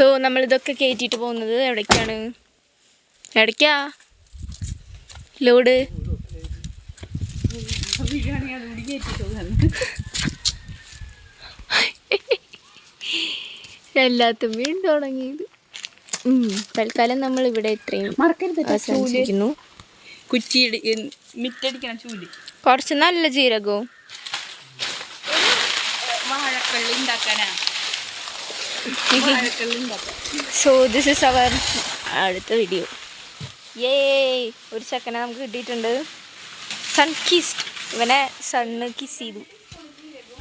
So നമ്മളിതൊക്കെ കയറ്റിയിട്ട് പോകുന്നത് എവിടേക്കാണ്? എവിടേക്കാ? ലോഡ്. എല്ലാത്തും വീണ്ടും തുടങ്ങിയത്. തൽക്കാലം നമ്മൾ ഇവിടെ ഇത്രയും അവസാനിച്ചിരിക്കുന്നു. കുറ്റി മിറ്റടിക്കണം ചൂൽ. കുറച്ച് നല്ല ജീരകവും. വാഴക്കള്ളി ഉണ്ടാക്കാനാ. വാഴക്കള്ളി ഉണ്ടാക്കാൻ സോ ദിസ് ഇസ് അവർ അടുത്ത വീഡിയോ ഏ ഒരു ചെക്കനെ നമുക്ക് കിട്ടിയിട്ടുണ്ട്. സൺ കിസ് ഇവനെ സണ്ണ് കിസ് ചെയ്തു.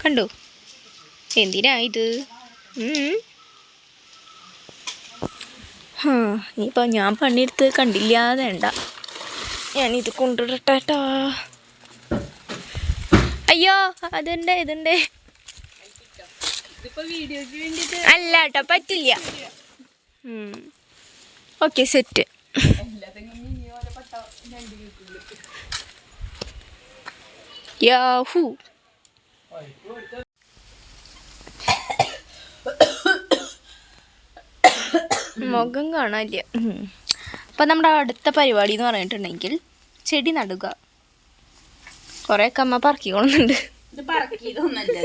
കണ്ടു? എന്തിനാ ഇത്. ഹാ ഇനിയിപ്പോൾ ഞാൻ പണിയെടുത്ത് കണ്ടില്ല വേണ്ട. ഞാനിത് കൊണ്ടുവിടട്ടാ അയ്യോ അതുണ്ട് ഇതുണ്ട് അല്ല കേട്ടോ പറ്റില്ല. Okay set. യാഹു. മുഖം കാണാനില്ല. അപ്പം നമ്മുടെ അടുത്ത പരിപാടി എന്ന് പറഞ്ഞിട്ടുണ്ടെങ്കിൽ ചെടി നടുക. കുറേ കമ്മ പറക്കിക്കൊള്ളുന്നുണ്ട് ഇത് പറക്കിയതൊന്നല്ല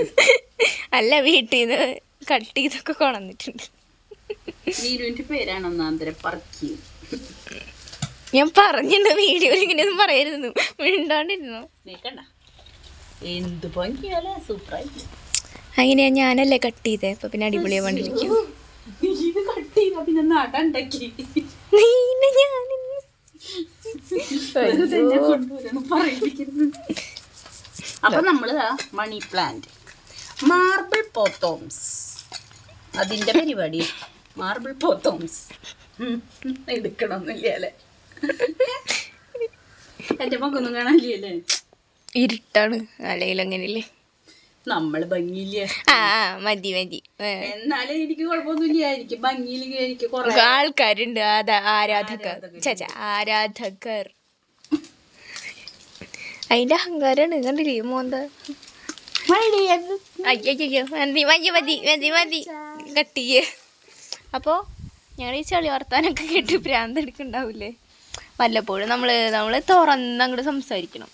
അല്ല വീട്ടിൽ നിന്ന് കട്ട് ചെയ്തൊക്കെ കൊണന്നിട്ടുണ്ട് നീരുവിന്റെ പേരാണ് ഒന്നാന്തരം പറക്കിയത് ഞാൻ പറഞ്ഞിട്ടുണ്ട് വീഡിയോയിൽ ഇങ്ങനെയൊന്നും പറയരുന്നു മിണ്ടാണ്ടിരുന്നു? നീക്കണ്ട. എന്ത് ഭംഗിയല്ലേ സൂപ്പറായി അങ്ങനെയാ ഞാനല്ലേ കട്ട് ചെയ്തേ. അപ്പൊ പിന്നെ അടിപൊളിയാ വേണ്ടിയിരിക്കും അപ്പൊ നമ്മൾ മണി പ്ലാന്റ് മാർബിൾ പോത്തോംസ് അതിന്റെ പരിപാടി. മാർബിൾ പോത്തോംസ് എടുക്കണമെന്നില്ല അല്ലേ? എന്റെ മകൊന്നും കാണാനില്ലേ ഇരുട്ടാണ്. അല്ലെങ്കിൽ അങ്ങനെയല്ലേ? നമ്മൾ ഭംഗിയില്ല? ആ മതി മതി. എന്നാലും എനിക്ക് കുഴപ്പമൊന്നുമില്ല. എനിക്ക് ഭംഗിയില്ലെങ്കിൽ എനിക്ക് ആൾക്കാരുണ്ട്. ആരാധകർ ആരാധകർ. അതിന്റെ അഹങ്കാരാണ് കണ്ടില്ലേ മോന്ത അയ്യോ മതി മതി മതി മതി മതി കട്ടിയേ അപ്പോൾ ഞങ്ങൾ ഈ ചളി വർത്താനൊക്കെ കേട്ട് ഭ്രാന്ത് എടുക്കണ്ടാവൂലേ വല്ലപ്പോഴും നമ്മൾ നമ്മൾ തുറന്ന് അങ്ങോട്ട് സംസാരിക്കണം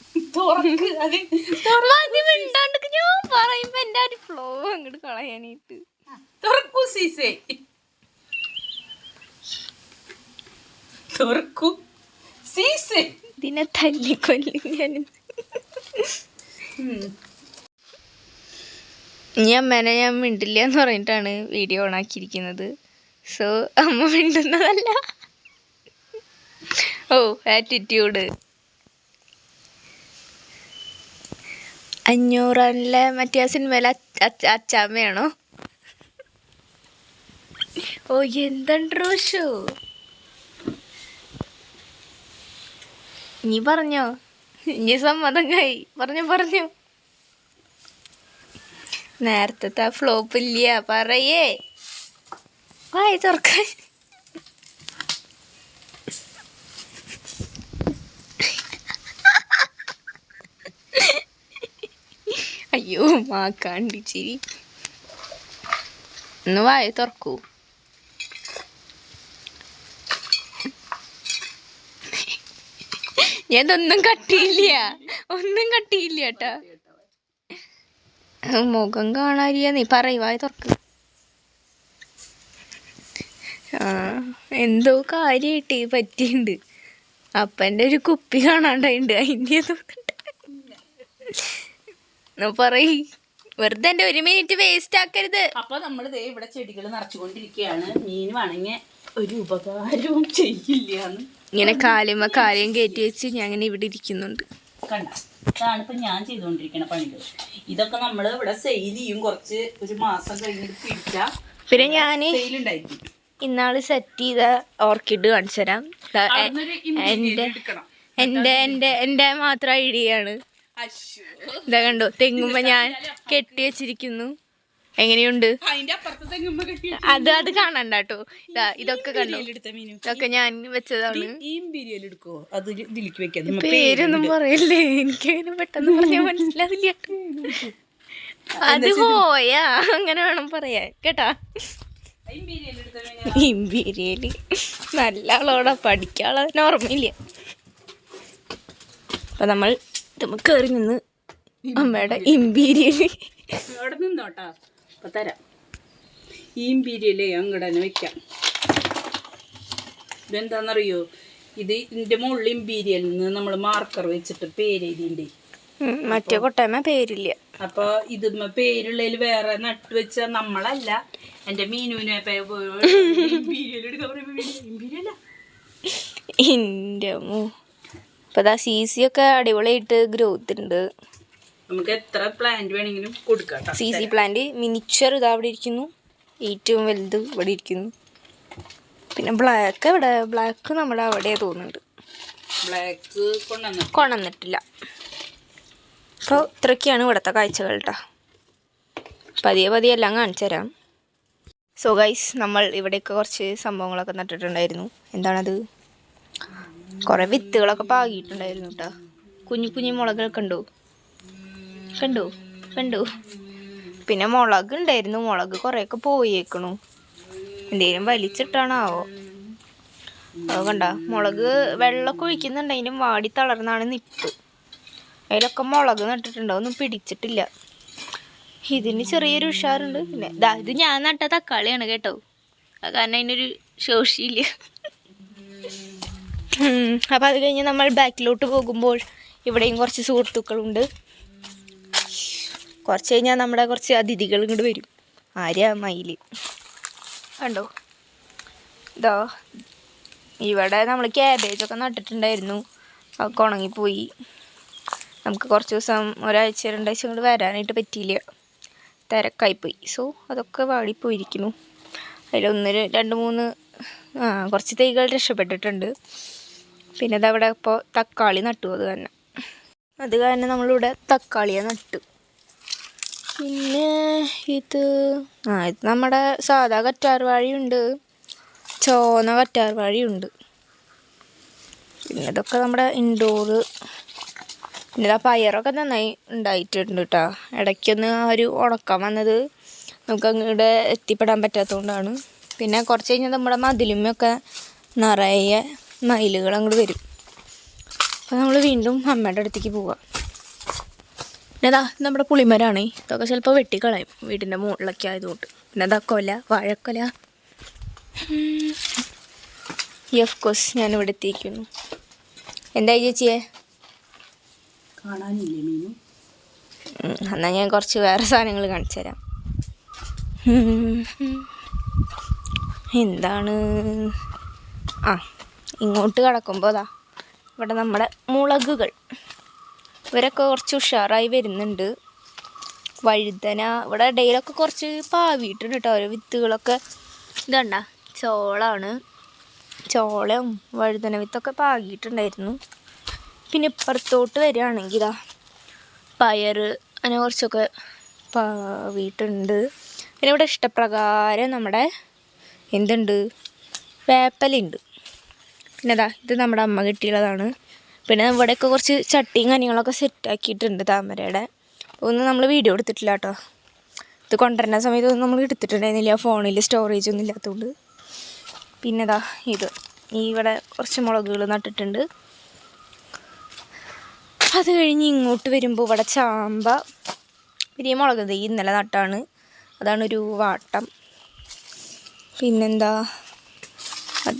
മിണ്ടാണ്ട് ഞാൻ പറയുമ്പോ എന്റെ ഒരു ഫ്ലോ അങ്ങോട്ട് കളയാനായിട്ട് തുറക്കൂ സീസേ തുറക്കൂ സീസേ ഇതിനെ തല്ലിക്കൊല്ലി ഞാൻ ഇനി അമ്മേനെ ഞാൻ മിണ്ടില്ല എന്ന് പറഞ്ഞിട്ടാണ് വീഡിയോ ഓൺ ആക്കിയിരിക്കുന്നത് സോ അമ്മ മിണ്ടുന്നതല്ല. ഓ ആറ്റിറ്റ്യൂഡ് അഞ്ഞൂറിലെ മറ്റേ ആ അച്ച- അച്ചാമ്മയാണോ? ഓ എന്തുണ്ട് റോഷു നീ പറഞ്ഞോ? ഇനി സമ്മതങ്ങായി പറഞ്ഞു പറഞ്ഞു. നേരത്തെ ഫ്ലോപ്പ് ഇല്ല പറയേ. വായി തുറക്കാൻ അയ്യോ മാക്കാണ്ടി ചിരി ഒന്ന് വായ തുറക്കൂ. ഞാൻ ഇതൊന്നും കട്ടിയില്ല. ഒന്നും കട്ടിയില്ല കേട്ടോ. മുഖം കാണാനില്ല നീ പറയുവായ തുറക്ക്. എന്തോ കാര്യമായിട്ട് പറ്റിയിട്ടുണ്ട് അപ്പന്റെ ഒരു കുപ്പി കാണാണ്ടായിണ്ട്. അതിന്റെ പറയ്. വെറുതെ എന്റെ ഒരു മിനിറ്റ് വേസ്റ്റ് ആക്കരുത് അപ്പൊ നമ്മൾ ഇവിടെ ചെടികൾ നിറച്ചുകൊണ്ടിരിക്കുകയാണ്. മീൻ വേണമെങ്കിൽ ഒരു ഉപകാരവും ചെയ്യില്ല ഇങ്ങനെ കാലിമ കാര്യം കയറ്റി വെച്ച് ഞാൻ ഇങ്ങനെ ഇവിടെ ഇരിക്കുന്നുണ്ട്. കണ്ട ഇതാണ് ഇപ്പൊ ഞാൻ ചെയ്തോണ്ടിരിക്കണ പണികൾ. ഇതൊക്കെ നമ്മൾ ഇവിടെ സെയിൽ ചെയ്യും. കുറച്ച് ഒരു മാസം കഴിഞ്ഞിട്ട് പിടിച്ചാ പിന്നെ ഞാൻ സെയിൽ ഉണ്ടായിരിക്കും. ഇന്നാൾ സെറ്റ് ചെയ്ത ഓർക്കിഡ് കാണിച്ചു തരാം. എന്റെ എന്റെ എന്റെ എന്റെ മാത്രം ഐഡിയ ആണ്. അശ്ശോ. ഇതാ കണ്ടോ തെങ്ങുമ്പോ ഞാൻ കെട്ടി വെച്ചിരിക്കുന്നു. എങ്ങനെയുണ്ട്? അത് അത് കാണണ്ട കേട്ടോ. ഇതാ ഇതൊക്കെ കണ്ടോ? ഇതൊക്കെ ഞാൻ വെച്ചതാണ്. പേരൊന്നും പറയല്ലേ? എനിക്ക് പെട്ടെന്ന് പറഞ്ഞാൽ മനസ്സിലാവില്ല. അത് പോയാ അങ്ങനെ വേണം പറയാൻ. കേട്ടാ? ഇമ്പീരിയൽ നല്ല ആളോടാ പഠിക്കാനുള്ളതിന് ഓർമ്മയില്ല. അപ്പൊ നമ്മൾ നമുക്ക് കയറി നിന്ന് അമ്മയുടെ ഇമ്പീരിയൽ നിന്നോട്ടാ. അപ്പൊ തരാം. ഈ ഇമ്പീരിയലേ അങ്ങോട്ട് തന്നെ വെക്കാം. ഇതെന്താണെന്നറിയോ ഇത് ഇതിന്റെ മുകളിൽ ഇമ്പീരിയലിൽ നിന്ന് നമ്മൾ മാർക്കർ വെച്ചിട്ട് പേര് എഴുതിണ്ട് മറ്റേ കൊട്ടായ്മ പേരില്ല. അപ്പൊ ഇത് പേരുള്ളതിൽ വേറെ നട്ട് വെച്ച നമ്മളല്ല. എന്റെ മീനുവിനെ ഇമ്പീരിയൽ എടുക്കാൻ പറയുമ്പോ ഇമ്പീരിയല്ല അമ്മോ. സി സി ഒക്കെ അടിപൊളിയായിട്ട് ഗ്രോത്ത് ഉണ്ട് നമുക്ക് എത്ര പ്ലാന്റ് വേണമെങ്കിലും കൊടുക്കാം. സി സി പ്ലാന്റ് മിനിച്ചർ ഇതാ അവിടെ ഇരിക്കുന്നു. ഏറ്റവും വലുത് ഇവിടെ ഇരിക്കുന്നു. പിന്നെ ബ്ലാക്ക് ഇവിടെ ബ്ലാക്ക് നമ്മുടെ അവിടെ തോന്നുന്നുണ്ട്. ബ്ലാക്ക് കൊണ്ടുവന്നു കൊണ്ടുവന്നിട്ടില്ല. അപ്പോൾ ഇത്രയൊക്കെയാണ് ഇവിടുത്തെ കാഴ്ചകൾ കേട്ടോ പതിയെ പതിയെ എല്ലാം കാണിച്ചു തരാം. സോ ഗൈസ് നമ്മൾ ഇവിടെയൊക്കെ കുറച്ച് സംഭവങ്ങളൊക്കെ നട്ടിട്ടുണ്ടായിരുന്നു. എന്താണത്? കുറേ വിത്തുകളൊക്കെ പാകിയിട്ടുണ്ടായിരുന്നു കേട്ടോ കുഞ്ഞു കുഞ്ഞു മുളകൾ കണ്ടു. കണ്ടു കണ്ടു. പിന്നെ മുളക് ഉണ്ടായിരുന്നു മുളക് കുറേയൊക്കെ പോയേക്കണു. എന്തേലും വലിച്ചിട്ടാണാവോ? അത് കണ്ട മുളക് വെള്ളമൊക്കെ ഒഴിക്കുന്നുണ്ടെങ്കിലും വാടി തളർന്നാണ് നിപ്പ്. അതിലൊക്കെ മുളക് നട്ടിട്ടുണ്ട് ഒന്നും പിടിച്ചിട്ടില്ല. ഇതിന് ചെറിയൊരു ഉഷാറുണ്ട് പിന്നെ ഇത് ഞാൻ നട്ട തക്കാളിയാണ് കേട്ടോ. കാരണം അതിനൊരു ശോഷിയില്ല. അപ്പം അത് കഴിഞ്ഞ് നമ്മൾ ബാക്കിലോട്ട് പോകുമ്പോൾ ഇവിടെയും കുറച്ച് സുഹൃത്തുക്കളുണ്ട്. കുറച്ച് കഴിഞ്ഞാൽ നമ്മുടെ കുറച്ച് അതിഥികൾ ഇങ്ങോട്ട് വരും. ആര്യ മയിൽ? കണ്ടോ? ഇതോ ഇവിടെ നമ്മൾ ക്യാബേജൊക്കെ നട്ടിട്ടുണ്ടായിരുന്നു. അതൊക്കെ ഉണങ്ങിപ്പോയി. നമുക്ക് കുറച്ച് ദിവസം ഒരാഴ്ച രണ്ടാഴ്ച കൊണ്ട് വരാനായിട്ട് പറ്റിയില്ല. തിരക്കായിപ്പോയി. സോ അതൊക്കെ വാടിപ്പോയിരിക്കുന്നു. അതിലൊന്ന് രണ്ട് മൂന്ന് ആ കുറച്ച് തൈകൾ രക്ഷപ്പെട്ടിട്ടുണ്ട്. പിന്നെ അതവിടെ ഇപ്പോൾ തക്കാളി നട്ടു അത് തന്നെ. അത് കാരണം നമ്മളിവിടെ തക്കാളിയെ നട്ടു. പിന്നെ ഇത് ആ ഇത് നമ്മുടെ സാധാ കറ്റാർ വാഴയുണ്ട്. ചോന്ന കറ്റാർ വാഴയുണ്ട്. പിന്നെ ഇതൊക്കെ നമ്മുടെ ഇൻഡോറ്. പിന്നെ ആ പയറൊക്കെ നന്നായി ഉണ്ടായിട്ടുണ്ട് കേട്ടോ ഇടയ്ക്കൊന്ന് ആ ഒരു ഉണക്കം വന്നത് നമുക്ക് അങ്ങോട്ട് എത്തിപ്പെടാൻ പറ്റാത്തതുകൊണ്ടാണ് പിന്നെ കുറച്ച് കഴിഞ്ഞാൽ നമ്മുടെ മതിലുമൊക്കെ നിറയെ മയിലുകൾ അങ്ങോട്ട് വരും. അപ്പോൾ നമ്മൾ വീണ്ടും അമ്മയുടെ അടുത്തേക്ക് പോവാം. പിന്നെ അതാ നമ്മുടെ പുളിമരാണ്. ഇതൊക്കെ ചിലപ്പോൾ വെട്ടിക്കളയും. വീടിന്റെ മുകളിലൊക്കെ ആയതുകൊണ്ട്. പിന്നെ അതാ കൊല വാഴക്കൊല. ഓഫ് കോഴ്സ് ഞാൻ ഇവിടെ എത്തിയിരിക്കുന്നു. എന്തായി ചേച്ചിയെ? കാണാനില്ലേ മീനു? ഉം, ഞാൻ കുറച്ച് വേറെ സാധനങ്ങൾ കാണിച്ചു തരാം. എന്താണ്? ആ ഇങ്ങോട്ട് കിടക്കുമ്പോൾ അതാ ഇവിടെ നമ്മുടെ മുളകുകൾ. ഇവരൊക്കെ കുറച്ച് ഉഷാറായി വരുന്നുണ്ട്. വഴുതന ഇവിടെ ഇടയിലൊക്കെ കുറച്ച് പാവിയിട്ടുണ്ട് കേട്ടോ ഓരോ വിത്തുകളൊക്കെ ഇതണ്ട ചോളാണ്. ചോളം വഴുതന വിത്തൊക്കെ പാകിയിട്ടുണ്ടായിരുന്നു. പിന്നെ ഇപ്പുറത്തോട്ട് വരികയാണെങ്കിൽ ഇതാ പയർ അങ്ങനെ കുറച്ചൊക്കെ പാവിയിട്ടുണ്ട്. പിന്നെ ഇവിടെ ഇഷ്ടപ്രകാരം നമ്മുടെ എന്തുണ്ട്? വേപ്പലുണ്ട് പിന്നെ അതാ ഇത് നമ്മുടെ അമ്മ കിട്ടിയുള്ളതാണ്. പിന്നെ ഇവിടെയൊക്കെ കുറച്ച് ചട്ടിയും കാര്യങ്ങളൊക്കെ സെറ്റാക്കിയിട്ടുണ്ട് താമരയുടെ. ഒന്നും നമ്മൾ വീഡിയോ എടുത്തിട്ടില്ല കേട്ടോ ഇത് കൊണ്ടുവരുന്ന സമയത്തൊന്നും നമ്മൾ എടുത്തിട്ടുണ്ടായിരുന്നില്ല. ഫോണിൽ സ്റ്റോറേജ് ഒന്നും ഇല്ലാത്തതുകൊണ്ട് പിന്നെ ഇതാ ഇത്. ഈ ഇവിടെ കുറച്ച് മുളകുകൾ നട്ടിട്ടുണ്ട്. അത് കഴിഞ്ഞ് ഇങ്ങോട്ട് വരുമ്പോൾ ഇവിടെ ചാമ്പ വലിയ മുളക് ഈ ഇന്നലെ നട്ടാണ്. അതാണ് ഒരു വാട്ടം. പിന്നെന്താ?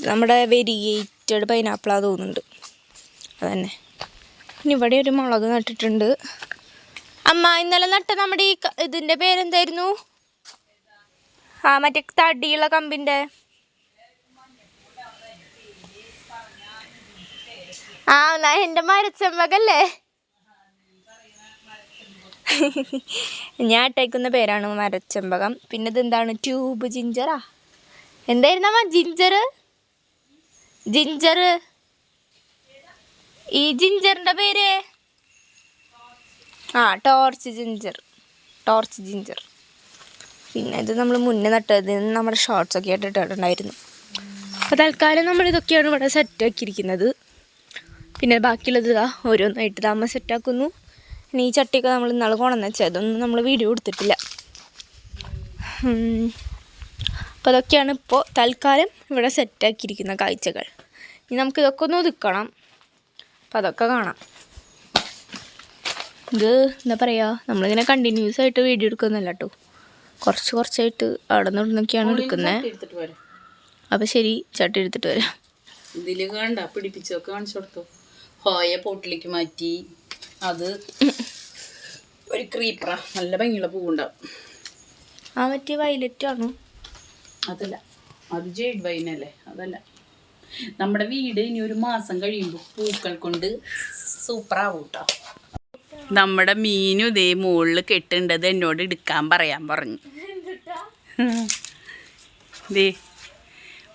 നമ്മുടെ വെരിയേറ്റഡ് പൈനാപ്പിളാ തോന്നുന്നുണ്ട്. അതന്നെ. പിന്നെ ഇവിടെ ഒരു മുളക് നട്ടിട്ടുണ്ട്. അമ്മ ഇന്നലെ നട്ട നമ്മുടെ ഈ ഇതിന്റെ പേരെന്തായിരുന്നു? ആ മറ്റേ തടിയുള്ള കമ്പിന്റെ ആ എന്നാ എന്റെ മരച്ചെമ്പകല്ലേ ഞാൻ ഇട്ടേക്കുന്ന പേരാണ് മരച്ചെമ്പകം പിന്നെ ഇതെന്താണ്? ട്യൂബ് ജിഞ്ചറാ. എന്തായിരുന്നമ്മ ജിഞ്ചർ ജിഞ്ചർ ഈ ജിഞ്ചറിന്റെ പേര്? ആ ടോർച്ച് ജിഞ്ചർ. Torch ginger. പിന്നെ ഇത് നമ്മൾ മുന്നേ നട്ടത് നമ്മുടെ ഷോർട്സ് ഒക്കെ ആയിട്ട് ഇട്ടിട്ടുണ്ടായിരുന്നു. അപ്പോൾ തൽക്കാലം നമ്മൾ ഇതൊക്കെയാണ് ഇവിടെ സെറ്റ് ആക്കിയിരിക്കുന്നത്. പിന്നെ ബാക്കിയുള്ളത് ഇതാ ഓരോന്നായിട്ട് സെറ്റ് ആക്കുന്നു. ഇനി ഈ ചട്ടിയൊക്കെ നമ്മൾ ഇന്നാൾ കൊണ്ടെന്ന് വെച്ചാൽ അതൊന്നും നമ്മൾ വീഡിയോ കൊടുത്തിട്ടില്ല അപ്പൊ അപ്പോൾ അതൊക്കെയാണ് ഇപ്പോൾ തൽക്കാലം ഇവിടെ സെറ്റാക്കിയിരിക്കുന്ന കാഴ്ചകൾ. ഇനി നമുക്ക് ഇതൊക്കെ ഒന്ന് ഒതുക്കണം. അപ്പം അതൊക്കെ കാണാം. ഇത് എന്താ പറയുക നമ്മളിങ്ങനെ കണ്ടിന്യൂസ് ആയിട്ട് വീഡിയോ എടുക്കുന്നില്ല കേട്ടോ കുറച്ച് കുറച്ചായിട്ട് അവിടെ നിന്ന് നിന്നൊക്കെയാണ് എടുക്കുന്നത് അപ്പം അപ്പോൾ ശരി ചട്ടി എടുത്തിട്ട് വരാം. ഇതിൽ കണ്ട പിടിപ്പിച്ചൊക്കെ കാണിച്ചു കൊടുത്തു. ഹോയ പോട്ടിലേക്ക് മാറ്റി. അത് ഒരു ക്രീപ്പറ നല്ല ഭംഗിയുള്ള പൂവുണ്ടാവും. ആ മറ്റേ വയലറ്റ് ആണോ? അതല്ല. അത് ജേഡ് വൈനല്ലേ അതല്ല. നമ്മുടെ വീട് ഇനി ഒരു മാസം കഴിയുമ്പോൾ പൂക്കൾ കൊണ്ട് സൂപ്പർ ആവും കേട്ടോ നമ്മുടെ മീനും ഇതേ മുകളിൽ കെട്ടുണ്ടത് എന്നോട് എടുക്കാൻ പറയാൻ പറഞ്ഞു. ദേ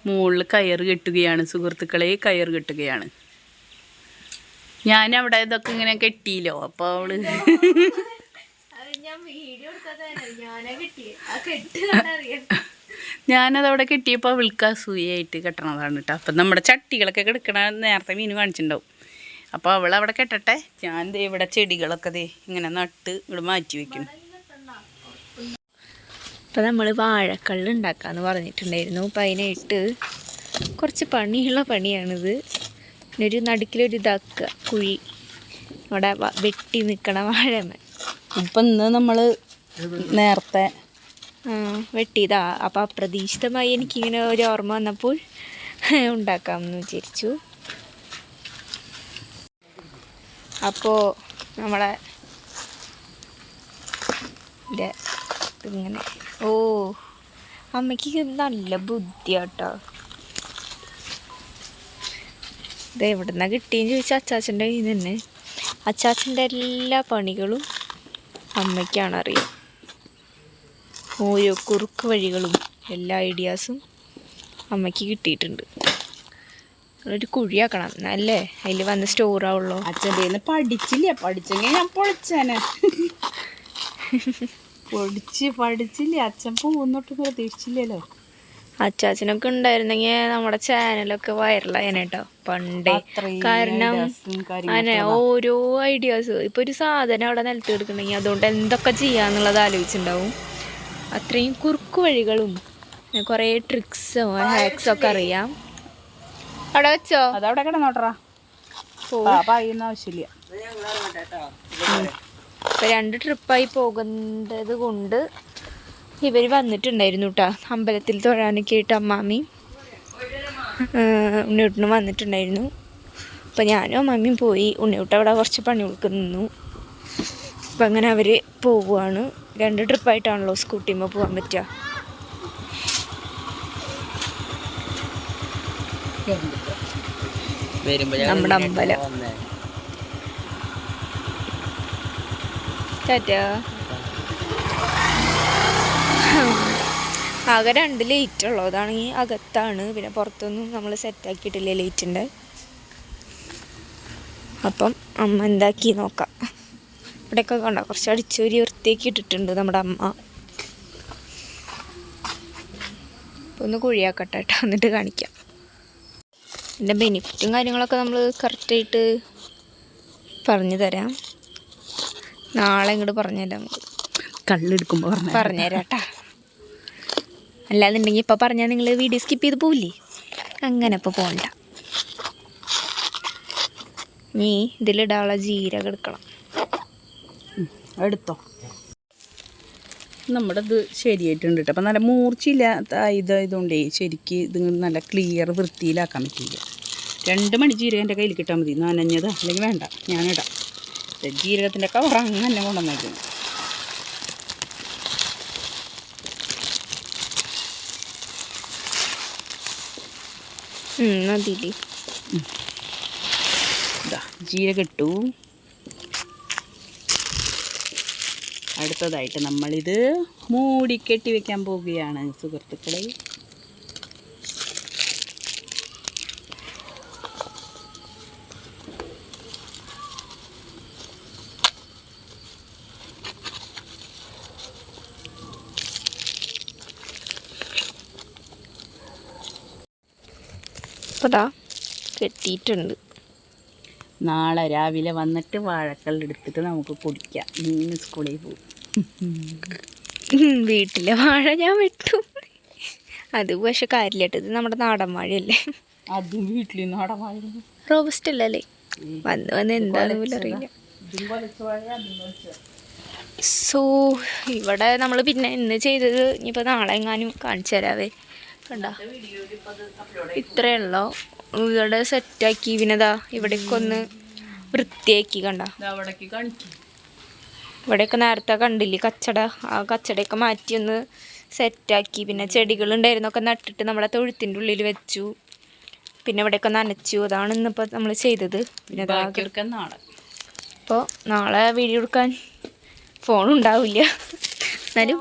മുകളിൽ കയറ് കെട്ടുകയാണ് സുഹൃത്തുക്കളെ കയർ കെട്ടുകയാണ്. ഞാൻ അവിടെ ഇതൊക്കെ ഇങ്ങനെ കെട്ടിയില്ലോ അപ്പോൾ അവൾ ഞാൻ വീഡിയോ ഞാനാ കെട്ടി ആ കെട്ട് അറിയാം ഞാനത് അവിടെ കെട്ടിയപ്പോൾ അവൾക്ക് അസൂയായിട്ട് കെട്ടണതാണ് കേട്ടോ അപ്പം നമ്മുടെ ചട്ടികളൊക്കെ കിടക്കണ നേരത്തെ മീൻ കാണിച്ചിട്ടുണ്ടാവും അപ്പോൾ അവൾ അവിടെ കെട്ടട്ടെ. ഞാൻ ദേ ഇവിടെ ചെടികളൊക്കെ ദേ ഇങ്ങനെ നട്ട് ഇവിടെ മാറ്റി വെക്കണം അപ്പോൾ നമ്മൾ വാഴക്കള്ള് ഉണ്ടാക്കാമെന്ന് പറഞ്ഞിട്ടുണ്ടായിരുന്നു. അപ്പം അതിനായിട്ട് കുറച്ച് പണിയുള്ള പണിയാണിത്. പിന്നെ ഒരു നടുക്കിലൊരു ഇതാക്കുക കുഴി. അവിടെ വെട്ടി നിൽക്കണ വാഴമ. ഇപ്പം ഇന്ന് നമ്മൾ നേരത്തെ വെട്ടിയതാ. അപ്പം അപ്രതീക്ഷിതമായി എനിക്കിങ്ങനെ ഒരു ഓർമ്മ വന്നപ്പോൾ ഉണ്ടാക്കാമെന്ന് വിചാരിച്ചു. അപ്പോൾ നമ്മളെ ഇങ്ങനെ ഓ അമ്മയ്ക്ക് നല്ല ബുദ്ധിയാട്ടോ. ഇത് എവിടുന്നാ കിട്ടിയെന്ന് ചോദിച്ചാൽ അച്ചാച്ചന്റെ കയ്യിൽ നിന്ന് അച്ചാച്ചന്റെ എല്ലാ പണികളും അമ്മയ്ക്കാണ് അറിയാം ഓരോ കുറുക്ക് വഴികളും എല്ലാ ഐഡിയാസും അമ്മയ്ക്ക് കിട്ടിയിട്ടുണ്ട്. ഒരു കുഴിയാക്കണം എന്നല്ലേ അതിൽ വന്ന് സ്റ്റോർ ആവുള്ളൂ. അച്ഛന്റെ പഠിച്ചില്ല? പഠിച്ചെങ്കിൽ ഞാൻ പൊളിച്ചേനെ. പൊടിച്ച് പഠിച്ചില്ല? അച്ഛൻ പോകുന്നോട്ട് പ്രതീക്ഷിച്ചില്ലല്ലോ. അച്ചാച്ചനൊക്കെ ഉണ്ടായിരുന്നെങ്കിൽ നമ്മുടെ ചാനലൊക്കെ വൈറലായേനെ കേട്ടോ പണ്ടേ. കാരണം അങ്ങനെ ഓരോ ഐഡിയാസ് ഇപ്പൊ ഒരു സാധനം അവിടെ നിലത്ത് എടുക്കണമെങ്കിൽ അതുകൊണ്ട് എന്തൊക്കെ ചെയ്യാന്നുള്ളത് ആലോചിച്ചിട്ടുണ്ടാവും അത്രയും കുറുക്കു വഴികളും കുറേ ട്രിക്സും ഹാക്സും ഒക്കെ അറിയാം. അവിടെ വെച്ചോ? അതവിടെ കിടന്നോട്ടറാ. ആവശ്യമില്ല. ഇപ്പൊ രണ്ട് ട്രിപ്പായി പോകുന്നത് കൊണ്ട് ഇവർ വന്നിട്ടുണ്ടായിരുന്നു കേട്ടോ അമ്പലത്തിൽ തൊഴാനൊക്കെ ആയിട്ട് അമ്മാമി ഉണ്ണിയൂട്ടനും വന്നിട്ടുണ്ടായിരുന്നു. അപ്പം ഞാനും അമ്മാമിയും പോയി. ഉണ്ണിയൂട്ട അവിടെ കുറച്ച് പണി നിന്നു. അപ്പം അങ്ങനെ അവർ പോവുകയാണ് രണ്ട് ട്രിപ്പായിട്ടാണല്ലോ സ്കൂട്ടിമ്മ പോകാൻ പറ്റുക നമ്മുടെ അമ്പലം. ടാറ്റാ. ആകെ രണ്ട് ലേറ്റ് ഉള്ളൂ. അതാണെങ്കിൽ അകത്താണ്. പിന്നെ പുറത്തൊന്നും നമ്മൾ സെറ്റാക്കിയിട്ടില്ല ലേറ്റിന്റെ അപ്പം അമ്മ എന്താക്കി നോക്കാം. ഇവിടെയൊക്കെ കണ്ട? കുറച്ച് അടിച്ചൊരു വൃത്തിയാക്കി ഇട്ടിട്ടുണ്ട് നമ്മുടെ അമ്മ. അപ്പോൾ ഒന്ന് കുഴിയാക്കട്ടെ കേട്ടോ എന്നിട്ട് കാണിക്കാം. ഇതിന്റെ ബെനിഫിറ്റും കാര്യങ്ങളൊക്കെ നമ്മൾ കറക്റ്റായിട്ട് പറഞ്ഞു തരാം. നാളെ ഇങ്ങോട്ട് പറഞ്ഞുതരാം നമുക്ക്. കള്ളെടുക്കുമ്പോൾ പറഞ്ഞുതരാം കേട്ടാ. അല്ലാന്നുണ്ടെങ്കിൽ ഇപ്പം പറഞ്ഞാൽ നിങ്ങൾ വീഡിയോ സ്കിപ്പ് ചെയ്ത് പോവില്ലേ? അങ്ങനെ ഇപ്പോൾ പോകണ്ട നീ ഇതിലിടാനുള്ള ജീരകം എടുക്കണം. എടുത്തോ. നമ്മുടെ ഇത് ശരിയായിട്ടുണ്ട് കേട്ടോ. അപ്പം നല്ല മൂർച്ചയില്ലാത്ത ഇതായതുകൊണ്ടേ ശരിക്ക് ഇത് നല്ല ക്ലിയർ വൃത്തിയിലാക്കാൻ പറ്റില്ല രണ്ട് മണി ജീരകം എന്റെ കയ്യിൽ കിട്ടാൽ മതി. നനഞ്ഞത്? അല്ലെങ്കിൽ വേണ്ട. ഞാനിടാം. ജീരകത്തിന്റെ കവർ അങ്ങനെ കൊണ്ടുവന്നേക്കുന്നു മതിയില്ലേ? ഇതാ ജീരകം ഇട്ടു. അടുത്തതായിട്ട് നമ്മളിത് മൂടിക്കെട്ടി വെക്കാൻ പോവുകയാണ് സുഹൃത്തുക്കളെ. കെട്ടിയിട്ടുണ്ട്. നാളെ രാവിലെ വന്നിട്ട് വാഴക്കൾ എടുത്തിട്ട് നമുക്ക് കുടിക്കാം. ഇന്ന് സ്കൂളിൽ പോകും വീട്ടിലെ വാഴ ഞാൻ വെട്ടു. അത് പക്ഷെ കാര്യമില്ലാട്ടത് ഇത് നമ്മുടെ നാടൻ വാഴയല്ലേ? അതും വീട്ടിൽ നാടൻ വാഴ റോബസ്റ്റ് അല്ലല്ലേ? വന്ന് വന്ന് എന്താണെന്ന് പോലും അറിയില്ല. സോ ഇവിടെ നമ്മൾ പിന്നെ ഇന്ന് ചെയ്തത് ഇനിയിപ്പോൾ നാളെ എങ്ങാനും കാണിച്ചു തരാവേ. കണ്ടോ? ഇത്രയേ ഉള്ളൂ. ഇവിടെ സെറ്റാക്കി ആക്കി ദാ ഇവിടേക്ക് ഒന്ന് വൃത്തിയാക്കി കണ്ട. ഇവിടെയൊക്കെ നേരത്തെ കണ്ടില്ലേ കച്ചട? ആ കച്ചടയൊക്കെ മാറ്റി ഒന്ന് സെറ്റാക്കി. പിന്നെ ചെടികളുണ്ടായിരുന്നൊക്കെ നട്ടിട്ട് നമ്മളെ തൊഴുത്തിന്റെ ഉള്ളിൽ വെച്ചു. പിന്നെ ഇവിടെയൊക്കെ നനച്ചു. അതാണ് ഇന്നിപ്പോൾ നമ്മൾ ചെയ്തത്. പിന്നെ അപ്പോൾ നാളെ. വീഡിയോ എടുക്കാൻ ഫോൺ ഉണ്ടാവില്ല. എന്നാലും